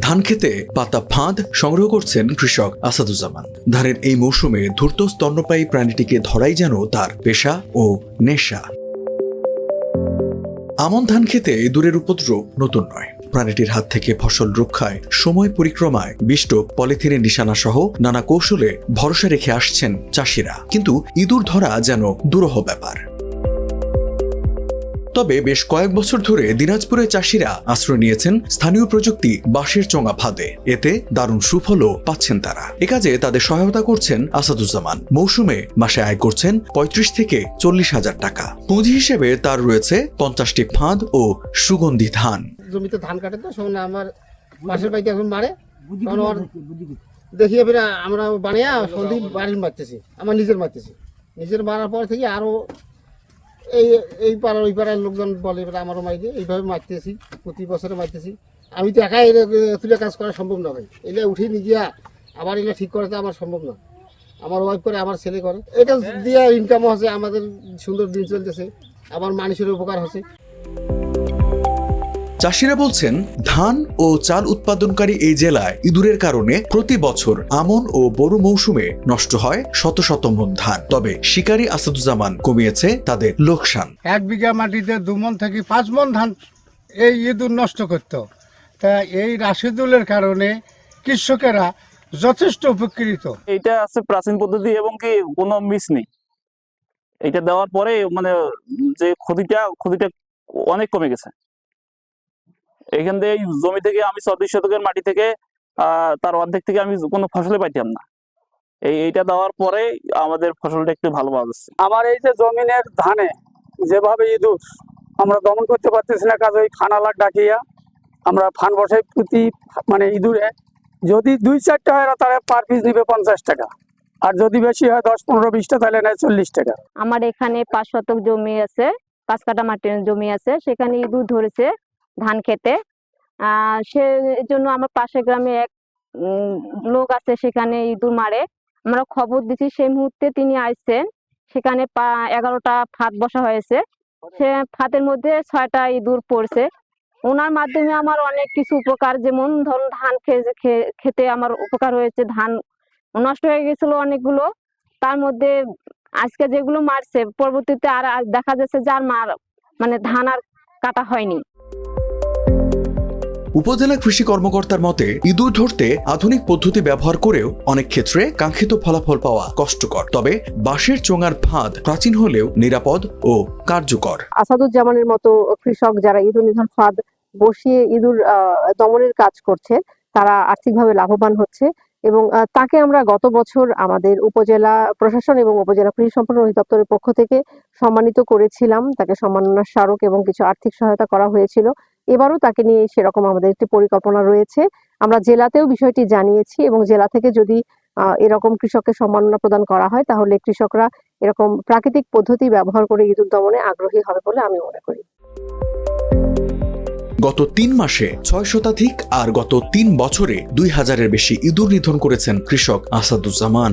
ধান খেতে পাতা ফাঁদ সংগ্রহ করছেন কৃষক আসাদুজ্জামান। ধানের এই মৌসুমে ধূর্ত স্তন্যপায়ী প্রাণীটিকে ধরাই যেন তার পেশা ও নেশা। আমন ধান খেতে ইঁদুরের উপদ্রব নতুন নয়। প্রাণীটির হাত থেকে ফসল রক্ষায় সময় পরিক্রমায় বিষ্ট পলিথিনের নিশানা সহ নানা কৌশলে ভরসা রেখে আসছেন চাষিরা। কিন্তু ইঁদুর ধরা যেন দুরহ ব্যাপার। তবে বেশ কয়েক বছর ধরে দিনাজপুরের চাষিরা আশ্রয় নিয়েছেন স্থানীয় প্রযুক্তি বাঁশের চোঙা ফাঁদে। এতে দারুণ সুফলও পাচ্ছেন তারা। এ কাজে তাদের সহায়তা করছেন আসাদুজ্জামান। মৌসুমে মাসে আয় করছেন পঁয়ত্রিশ থেকে চল্লিশ হাজার টাকা। পুঁজি হিসেবে তার রয়েছে পঞ্চাশটি ফাঁদ ও সুগন্ধি ধান। জমিতে ধান কাটে তো আমার মাসের বাড়িতে এখন মারে। দেখিয়ে ফেরে আমরা বানিয়ে সন্ধি বাড়ির মারতেছি, আমার নিজের মারতেছি। নিজের মারার পর থেকে আরও এই এই পাড়ার ওই পাড়ার লোকজন বলে এবার আমারও মাইকে এইভাবে মারতেছি প্রতি বছরে মারতেছি। আমি তো একাই তুলে কাজ করা সম্ভব না ভাই। এটা উঠে গিয়া আবার এটা ঠিক করাতে আমার সম্ভব না। আমার ওয়াইফ করে আমার ছেলে করে। এটা দিয়ে ইনকামও হচ্ছে আমাদের সুন্দর দিন চলতেছে। আমার মানুষের উপকার হচ্ছে। চাষিরা বলছেন ধান ও চাল উৎপাদনকারী এই জেলায় ইঁদুরের কারণে প্রতি বছর আমন ও বড় মৌসুমে নষ্ট হয় শত শত মন ধান। তবে শিকারী আসাদুজ্জামান কমিয়েছে তাদের লোকসান। এক বিঘা মাটিতে দু মন থেকে পাঁচ মন ধান এই ইঁদুর নষ্ট করত। তা এই রাশিদুলের কারণে কৃষকেরা যথেষ্ট উপকৃত। এটা আছে প্রাচীন পদ্ধতি এবং কি কোনো মিস নেই। এটা দেওয়ার পরে মানে যে ক্ষতিটা ক্ষতিটা অনেক কমে গেছে। এখান থেকে জমি থেকে আমি চব্বিশ শতকের মাটি থেকে আহ, তার অর্ধেক থেকে আমি কোনো ফসলে পাইতাম না। এই এইটা দেওয়ার পরে আমাদের ফসলটা একটু ভালো পাওয়া যাচ্ছে। আমার এই যে জমিনের ধানে যেভাবে ইঁদুর আমরা দমন করতে পারতেছি না কাজে ওই খানালার ডাকিয়া আমরা ফান বসাই প্রতি মানে ইঁদুরে। যদি দুই চারটা হয় না তাহলে পার পিস নিবে পঞ্চাশ টাকা। আর যদি বেশি হয় দশ পনেরো বিশটা তাহলে নেয় চল্লিশ টাকা। আমার এখানে পাঁচ শতক জমি আছে পাঁচ কাটা মাটির জমি আছে সেখানে ইঁদুর ধরেছে। ধান খেতে। সে জন্য আমার পাশের গ্রামে এক লোক আছে সেখানে ইঁদুর মারে। আমরা খবর দিছি সেই মুহূর্তে তিনি আসছেন সেখানে এগারোটা ফাঁদ বসা হয়েছে। সে ফাঁদের মধ্যে ছয়টা ইঁদুর পড়ছে। ওনার মাধ্যমে আমার অনেক কিছু উপকার, যেমন ধরুন ধান খেতে আমার উপকার হয়েছে, ধান নষ্ট হয়ে গেছিল অনেকগুলো। তার মধ্যে আজকে যেগুলো মারছে, পরবর্তীতে আর দেখা যাচ্ছে যার মার মানে ধান আর কাটা হয়নি। উপজেলা কৃষি কর্মকর্তার মতে, ইঁদুর ধরতে আধুনিক পদ্ধতি ব্যবহার করেও অনেক ক্ষেত্রে কাঙ্ক্ষিত ফলাফল পাওয়া কষ্টকর। তবে বাঁশের চোঙার ফাঁদ প্রাচীন হলেও নিরাপদ ও কার্যকর। আসাদুজ্জামানের মতো কৃষক যারা ইঁদুর নিধন ফাঁদ বসিয়ে ইঁদুর দমনের কাজ করছে, তারা আর্থিকভাবে লাভবান হচ্ছে এবং তাকে আমরা গত বছর আমাদের উপজেলা প্রশাসন এবং উপজেলা কৃষি সম্পন্ন অধিদপ্তরের পক্ষ থেকে সম্মানিত করেছিলাম। তাকে সম্মাননা স্মারক এবং কিছু আর্থিক সহায়তা করা হয়েছিল। এবারও তাকে নিয়ে সেরকম আমাদের একটি পরিকল্পনা রয়েছে। আমরা জেলাতেও বিষয়টি জানিয়েছি এবং জেলা থেকে যদি এরকম কৃষককে সম্মাননা প্রদান করা হয়, তাহলে কৃষকরা এরকম প্রাকৃতিক পদ্ধতি ব্যবহার করে ইঁদুর দমনে আগ্রহী হবে বলে আমি মনে করি। গত তিন মাসে ছয় শতাধিক আর গত তিন বছরে দুই হাজারের বেশি ইঁদুর নিধন করেছেন কৃষক আসাদুজ্জামান।